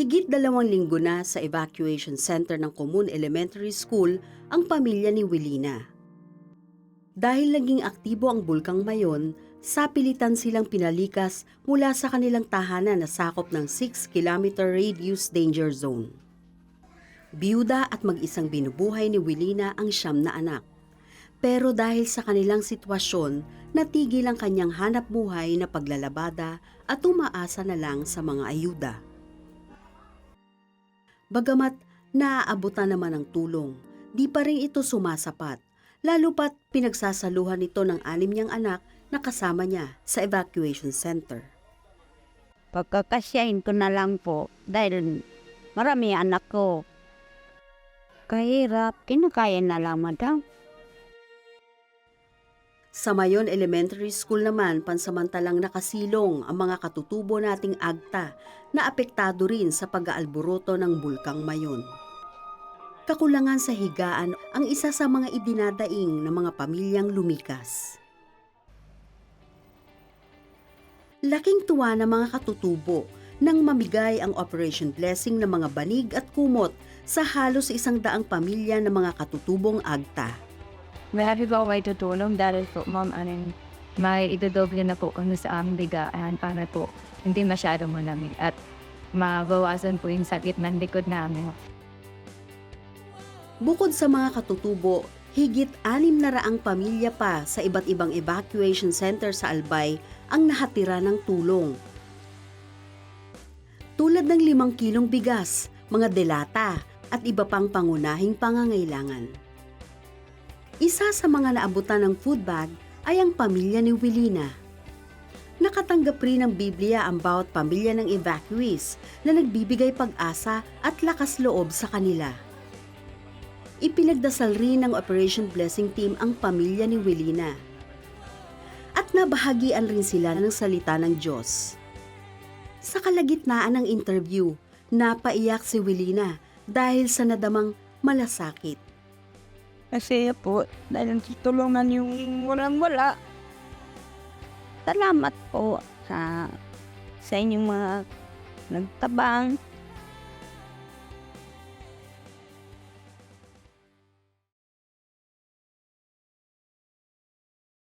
Higit dalawang linggo na sa evacuation center ng Comun Elementary School ang pamilya ni Wilina. Dahil naging aktibo ang bulkang mayon, sapilitan silang pinalikas mula sa kanilang tahanan na sakop ng 6-kilometer radius danger zone. Biyuda at mag-isang binubuhay ni Wilina ang siyam na anak. Pero dahil sa kanilang sitwasyon, natigil ang kanyang hanap buhay na paglalabada at umaasa na lang sa mga ayuda. Bagamat naaabutan naman ng tulong, di pa rin ito sumasapat, lalo pat pinagsasaluhan ito ng anim niyang anak na kasama niya sa evacuation center. Pagkakasyahin ko na lang po dahil marami anak ko. Kahirap, kinakaya na lang madam. Sa Mayon Elementary School naman, pansamantalang nakasilong ang mga katutubo nating agta na apektado rin sa pag-aalboroto ng bulkang Mayon. Kakulangan sa higaan ang isa sa mga idinadaing ng mga pamilyang lumikas. Laking tuwa ng mga katutubo nang mamigay ang Operation Blessing ng mga banig at kumot sa halos isang daang pamilya ng mga katutubong agta. Marami po ako may tutulong dahil po, ma'am, anin, may idodoble na po kami sa aming bigaan para po hindi masyado malamig at mabawasan po yung sakit ng likod namin. Bukod sa mga katutubo, higit anim na raang pamilya pa sa iba't ibang evacuation center sa Albay ang nahatira ng tulong. Tulad ng limang kilong bigas, mga delata, at iba pang pangunahing pangangailangan. Isa sa mga naabutan ng food bag ay ang pamilya ni Wilina. Nakatanggap rin ng Biblia ang bawat pamilya ng evacuees na nagbibigay pag-asa at lakas loob sa kanila. Ipinagdasal rin ng Operation Blessing Team ang pamilya ni Wilina. At nabahagian rin sila ng salita ng Diyos. Sa kalagitnaan ng interview, napaiyak si Wilina dahil sa nadamang malasakit. Kasi po, dahil tulungan yung walang-wala. Salamat po sa sa inyong mga nagtabang,